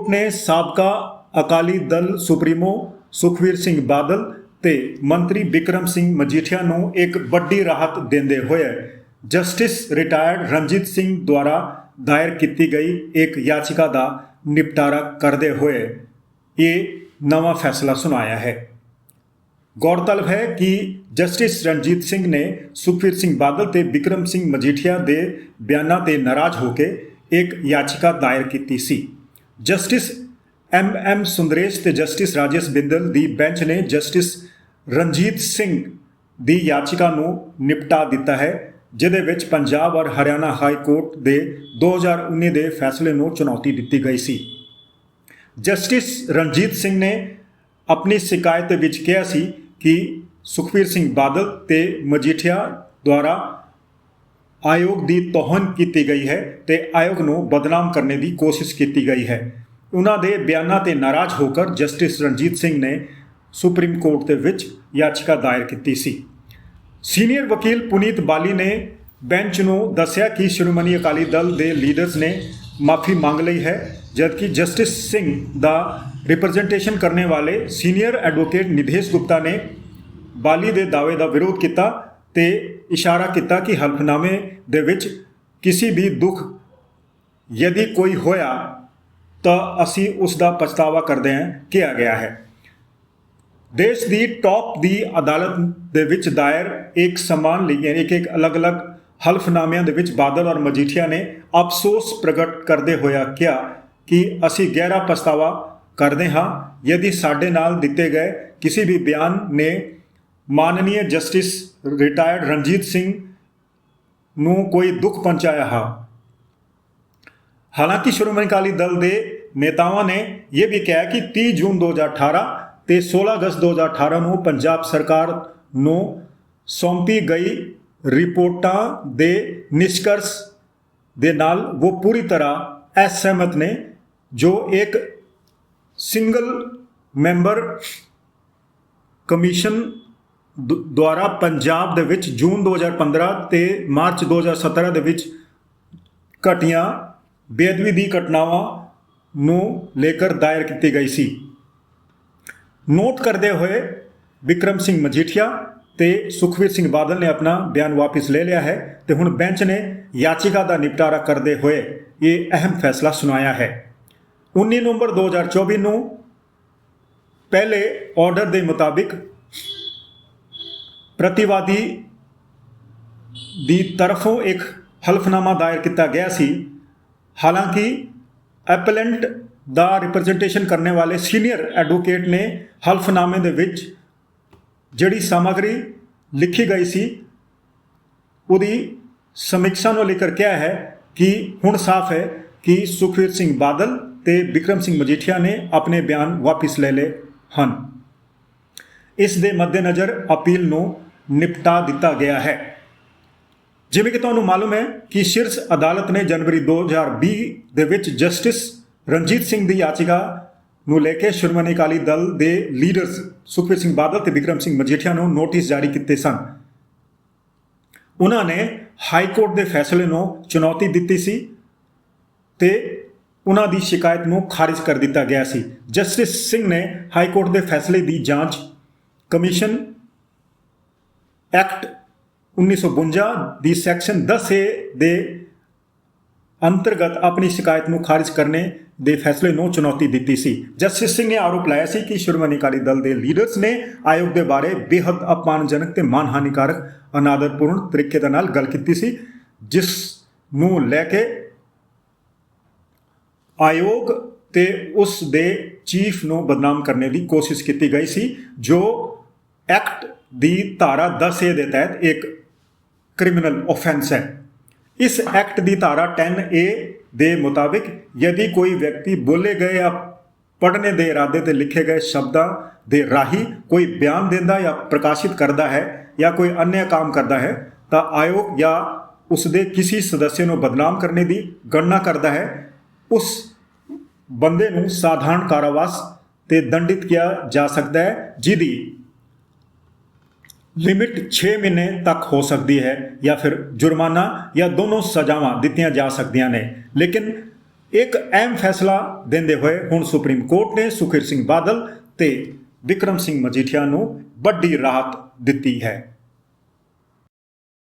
Court ਨੇ ਸਾਬਕਾ Akali Dal supremo Sukhbir Singh Badal ਤੇ ਮੰਤਰੀ ਬਿਕਰਮ ਸਿੰਘ ਮਜੀਠੀਆ ਨੂੰ ਇੱਕ ਵੱਡੀ ਰਾਹਤ ਦਿੰਦੇ ਹੋਏ ਜਸਟਿਸ ਰਿਟਾਇਰਡ ਰਣਜੀਤ ਸਿੰਘ ਦੁਆਰਾ ਦਾਇਰ ਕੀਤੀ ਗਈ ਇੱਕ ਯਾਚਿਕਾ ਦਾ ਨਿਪਟਾਰਾ ਕਰਦੇ ਹੋਏ ਇਹ ਨਵਾਂ ਫੈਸਲਾ ਸੁਣਾਇਆ ਹੈ। ਗੌਰਤਲਬ ਹੈ ਕਿ ਜਸਟਿਸ ਰਣਜੀਤ ਸਿੰਘ ਨੇ ਸੁਖਵੀਰ ਸਿੰਘ ਬਾਦਲ ਤੇ ਬਿਕਰਮ ਸਿੰਘ ਮਜੀਠੀਆ ਦੇ ਬਿਆਨਾਂ ਤੇ ਨਾਰਾਜ਼ ਹੋ ਕੇ ਇੱਕ ਯਾਚਿਕਾ ਦਾਇਰ ਕੀਤੀ ਸੀ। ਜਸਟਿਸ ਐਮ ਐਮ ਸੁੰਦਰੇਸ਼ ਤੇ ਜਸਟਿਸ ਰਾਜੇਸ਼ ਬਿੰਦਲ ਦੀ ਬੈਂਚ ਨੇ ਜਸਟਿਸ ਰਣਜੀਤ ਸਿੰਘ ਦੀ ਯਾਚਿਕਾ ਨੂੰ ਨਿਪਟਾ ਦਿੱਤਾ ਹੈ, ਜਿਹਦੇ ਵਿੱਚ ਪੰਜਾਬ ਔਰ ਹਰਿਆਣਾ ਹਾਈ ਕੋਰਟ ਦੇ 2019 ਦੇ ਫੈਸਲੇ ਨੂੰ ਚੁਣੌਤੀ ਦਿੱਤੀ ਗਈ ਸੀ। ਜਸਟਿਸ ਰਣਜੀਤ ਸਿੰਘ ਨੇ ਆਪਣੀ ਸ਼ਿਕਾਇਤ ਵਿੱਚ ਕਿਹਾ ਸੀ ਕਿ ਸੁਖਵੀਰ ਸਿੰਘ ਬਾਦਲ ਤੇ ਮਜੀਠੀਆ ਦੁਆਰਾ ਆਯੋਗ ਦੀ ਤੋਹਨ ਕੀਤੀ ਗਈ ਹੈ ਤੇ ਆਯੋਗ ਨੂੰ ਬਦਨਾਮ ਕਰਨ ਦੀ ਕੋਸ਼ਿਸ਼ ਕੀਤੀ ਗਈ ਹੈ। ਉਹਨਾਂ ਦੇ ਬਿਆਨਾਂ ਤੇ ਨਾਰਾਜ਼ ਹੋ ਕੇ ਜਸਟਿਸ ਰਣਜੀਤ ਸਿੰਘ ਨੇ ਸੁਪਰੀਮ ਕੋਰਟ ਦੇ ਵਿੱਚ ਯਾਚਿਕਾ ਦਾਇਰ ਕੀਤੀ ਸੀ। ਸੀਨੀਅਰ ਵਕੀਲ ਪੁਨੀਤ ਬਾਲੀ ਨੇ ਬੈਂਚ ਨੂੰ ਦੱਸਿਆ ਕਿ ਸ਼੍ਰੋਮਣੀ ਅਕਾਲੀ ਦਲ ਦੇ ਲੀਡਰਸ ਨੇ ਮਾਫੀ ਮੰਗ ਲਈ ਹੈ, ਜਦਕਿ ਜਸਟਿਸ ਸਿੰਘ ਦਾ ਰਿਪਰੈਜ਼ੈਂਟੇਸ਼ਨ ਕਰਨ ਵਾਲੇ ਸੀਨੀਅਰ ਐਡਵੋਕੇਟ ਨਿਧੇਸ਼ ਗੁਪਤਾ ਨੇ ਬਾਲੀ ਦੇ ਦਾਅਵੇ ਦਾ ਵਿਰੋਧ ਕੀਤਾ ਤੇ ਇਸ਼ਾਰਾ ਕੀਤਾ ਕਿ ਹਲਫਨਾਮੇ ਦੇ ਵਿੱਚ ਕਿਸੇ ਵੀ ਦੁੱਖ ਯਦੀ ਕੋਈ ਹੋਇਆ ਤਾਂ ਅਸੀਂ ਉਸ ਦਾ ਪਛਤਾਵਾ ਕਰਦੇ ਹਾਂ, ਕਿਹਾ ਗਿਆ ਹੈ। ਦੇਸ਼ ਦੀ ਟੌਪ ਦੀ ਅਦਾਲਤ ਦੇ ਵਿੱਚ ਦਾਇਰ ਇੱਕ ਸਮਾਨ ਲਈ ਇੱਕ ਇੱਕ ਅਲੱਗ-ਅਲੱਗ ਹਲਫਨਾਮਿਆਂ ਦੇ ਵਿੱਚ ਬਾਦਲ ਔਰ ਮਜੀਠੀਆ ਨੇ ਅਫਸੋਸ ਪ੍ਰਗਟ ਕਰਦੇ ਹੋਇਆ ਕਿਹਾ ਕਿ ਅਸੀਂ ਗਹਿਰਾ ਪਛਤਾਵਾ ਕਰਦੇ ਹਾਂ, ਯਦੀ ਸਾਡੇ ਨਾਲ ਦਿੱਤੇ ਗਏ ਕਿਸੇ ਵੀ ਬਿਆਨ ਨੇ ਮਾਨਨੀय ਜਸਟਿਸ ਰਿਟਾਇਰਡ ਰਣਜੀਤ ਸਿੰਘ ਨੂੰ ਕੋਈ ਦੁੱਖ ਪਹੁੰਚਾਇਆ ਹੈ। ਹਾਲਾਂਕਿ ਸ਼੍ਰੋਮਣੀ ਅਕਾਲੀ ਦਲ ਦੇ ਨੇਤਾਵਾਂ ਨੇ ਇਹ ਵੀ ਕਿਹਾ ਕਿ 30 ਜੂਨ 2018 ਤੇ 16 ਅਗਸਤ 2018 ਨੂੰ ਪੰਜਾਬ ਸਰਕਾਰ ਨੂੰ ਸੌਂਪੀ ਗਈ ਰਿਪੋਰਟਾਂ ਦੇ ਨਿਸ਼ਕਰਸ਼ ਦੇ ਨਾਲ ਉਹ ਪੂਰੀ ਤਰ੍ਹਾਂ ਅਸਹਿਮਤ ਨੇ, ਜੋ ਇੱਕ ਸਿੰਗਲ ਮੈਂਬਰ ਕਮਿਸ਼ਨ ਦੁਆਰਾ ਪੰਜਾਬ ਦੇ ਵਿੱਚ ਜੂਨ 2015 ਤੇ ਮਾਰਚ 2017 ਦੇ ਵਿੱਚ ਘਟੀਆਂ ਬੇਅਦਬੀ ਦੀ ਘਟਨਾਵਾਂ ਨੂੰ ਲੈ ਕੇ ਦਾਇਰ ਕੀਤੀ ਗਈ ਸੀ। ਨੋਟ ਕਰਦੇ ਹੋਏ ਵਿਕਰਮ ਸਿੰਘ ਮਜੀਠੀਆ ਤੇ ਸੁਖਵੀਰ ਸਿੰਘ ਬਾਦਲ ਨੇ ਆਪਣਾ ਬਿਆਨ ਵਾਪਸ ਲੈ ਲਿਆ ਹੈ ਤੇ ਹੁਣ ਬੈਂਚ ਨੇ ਯਾਚਿਕਾ ਦਾ ਨਿਪਟਾਰਾ ਕਰਦੇ ਹੋਏ ਇਹ ਅਹਿਮ ਫੈਸਲਾ ਸੁਣਾਇਆ ਹੈ। 19 ਨਵੰਬਰ 2024 ਨੂੰ ਪਹਿਲੇ ਆਰਡਰ ਦੇ ਮੁਤਾਬਿਕ ਪ੍ਰਤੀਵਾਦੀ ਦੀ ਤਰਫੋਂ ਇੱਕ ਹਲਫਨਾਮਾ ਦਾਇਰ ਕੀਤਾ ਗਿਆ ਸੀ। ਹਾਲਾਂਕਿ, ਐਪਲੈਂਟ ਦਾ ਰਿਪਰੈਜ਼ੈਂਟੇਸ਼ਨ ਕਰਨੇ ਵਾਲੇ ਸੀਨੀਅਰ ਐਡਵੋਕੇਟ ਨੇ ਹਲਫਨਾਮੇ ਦੇ ਵਿੱਚ ਜਿਹੜੀ ਸਮੱਗਰੀ ਲਿਖੀ ਗਈ ਸੀ, ਉਹਦੀ ਸਮੀਖਿਆ ਨੂੰ ਲੈ ਕੇ ਕਿਹਾ ਹੈ ਕਿ ਹੁਣ ਸਾਫ਼ ਹੈ ਕਿ ਸੁਖਵੀਰ ਸਿੰਘ ਬਾਦਲ ਤੇ ਵਿਕਰਮ ਸਿੰਘ ਮਜੀਠੀਆ ਨੇ ਆਪਣੇ ਬਿਆਨ ਵਾਪਸ ਲੈ ਲਏ ਹਨ। ਇਸ ਦੇ ਮੱਦੇਨਜ਼ਰ ਅਪੀਲ ਨੂੰ ਨਿਪਟਾ ਦਿੱਤਾ ਗਿਆ ਹੈ। ਜਿਵੇਂ ਕਿ ਤੁਹਾਨੂੰ ਮਾਲੂਮ ਹੈ ਕਿ ਸ਼ੀਰਸ਼ ਅਦਾਲਤ ਨੇ ਜਨਵਰੀ 2020 ਦੇ ਵਿੱਚ ਜਸਟਿਸ ਰਣਜੀਤ ਸਿੰਘ ਦੀ ਯਾਚਿਕਾ ਨੂੰ ਲੈ ਕੇ ਸ਼੍ਰੋਮਣੀ ਅਕਾਲੀ ਦਲ ਦੇ ਲੀਡਰਸ ਸੁਖਵੀਰ ਸਿੰਘ ਬਾਦਲ ਤੇ ਵਿਕਰਮ ਸਿੰਘ ਮਜੀਠੀਆ ਨੂੰ ਨੋਟਿਸ ਜਾਰੀ ਕੀਤੇ ਸਨ। ਉਹਨਾਂ ਨੇ ਹਾਈ ਕੋਰਟ ਦੇ ਫੈਸਲੇ ਨੂੰ ਚੁਣੌਤੀ ਦਿੱਤੀ ਸੀ ਤੇ ਉਹਨਾਂ ਦੀ ਸ਼ਿਕਾਇਤ ਨੂੰ ਖਾਰਜ ਕਰ ਦਿੱਤਾ ਗਿਆ ਸੀ। ਜਸਟਿਸ ਸਿੰਘ ਨੇ ਹਾਈ ਕੋਰਟ ਦੇ ਫੈਸਲੇ ਦੀ ਜਾਂਚ ਕਮਿਸ਼ਨ ਐਕਟ 1952 ਦੀ ਸੈਕਸ਼ਨ 10 ਏ ਦੇ ਅੰਤਰਗਤ ਆਪਣੀ ਸ਼ਿਕਾਇਤ ਨੂੰ ਖਾਰਜ ਕਰਨੇ ਦੇ ਫੈਸਲੇ ਨੂੰ ਚੁਣੌਤੀ ਦਿੱਤੀ ਸੀ। ਜਸਟਿਸ ਸਿੰਘ ਨੇ ਆਰੋਪ ਲਾਇਆ ਸੀ ਕਿ ਸ਼੍ਰੋਮਣੀ ਅਕਾਲੀ ਦਲ ਦੇ ਲੀਡਰਸ ਨੇ ਆਯੋਗ ਦੇ ਬਾਰੇ ਬੇਹੱਦ ਅਪਮਾਨਜਨਕ ਤੇ ਮਾਨਹਾਨੀਕਾਰਕ, ਅਨਾਦਰਪੂਰਨ ਤਰੀਕੇ ਦੇ ਨਾਲ ਗੱਲ ਕੀਤੀ ਸੀ, ਜਿਸ ਨੂੰ ਲੈ ਕੇ ਆਯੋਗ ਤੇ ਉਸ ਦੇ ਚੀਫ ਨੂੰ ਬਦਨਾਮ ਕਰਨ ਦੀ ਕੋਸ਼ਿਸ਼ ਕੀਤੀ ਗਈ ਸੀ, ਜੋ ਐਕਟ ਦੀ ਧਾਰਾ 10 ਏ ਦੇ ਤਹਿਤ ਇੱਕ ਕ੍ਰਿਮੀਨਲ ਆਫੈਂਸ ਹੈ। ਇਸ ਐਕਟ ਦੀ ਧਾਰਾ 10 ਏ ਦੇ ਮੁਤਾਬਿਕ ਯਦੀ ਕੋਈ ਵਿਅਕਤੀ ਬੋਲੇ ਗਏ ਜਾਂ ਪੜ੍ਹਨੇ ਦੇ ਇਰਾਦੇ ਤੇ ਲਿਖੇ ਗਏ ਸ਼ਬਦਾਂ ਦੇ ਰਾਹੀਂ ਕੋਈ ਬਿਆਨ ਦਿੰਦਾ ਜਾਂ ਪ੍ਰਕਾਸ਼ਿਤ ਕਰਦਾ ਹੈ ਜਾਂ ਕੋਈ ਅਨਿਆ ਕੰਮ ਕਰਦਾ ਹੈ, ਤਾਂ ਆਯੋਗ ਜਾਂ ਉਸ ਦੇ ਕਿਸੇ ਸਦੱਸਿਆ ਨੂੰ ਬਦਨਾਮ ਕਰਨੇ ਦੀ ਗਣਨਾ ਕਰਦਾ ਹੈ। ਉਸ ਬੰਦੇ ਨੂੰ ਸਾਧਾਰਣ ਕਾਰਾਵਾਸ ਤੇ ਦੰਡਿਤ ਕੀਤਾ ਜਾ ਸਕਦਾ ਹੈ, ਜਿਹਦੀ ਲਿਮਿਟ 6 ਮਹੀਨੇ ਤੱਕ ਹੋ ਸਕਦੀ ਹੈ ਜਾਂ ਫਿਰ ਜੁਰਮਾਨਾ ਜਾਂ ਦੋਨੋਂ ਸਜ਼ਾਵਾਂ ਦਿੱਤੀਆਂ ਜਾ ਸਕਦੀਆਂ ਨੇ। ਲੇਕਿਨ ਇੱਕ ਅਹਿਮ ਫੈਸਲਾ ਦਿੰਦੇ ਹੋਏ ਹੁਣ ਸੁਪਰੀਮ ਕੋਰਟ ਨੇ ਸੁਖਬੀਰ ਸਿੰਘ ਬਾਦਲ ਤੇ ਵਿਕਰਮ ਸਿੰਘ ਮਜੀਠੀਆ ਨੂੰ ਵੱਡੀ ਰਾਹਤ ਦਿੱਤੀ ਹੈ।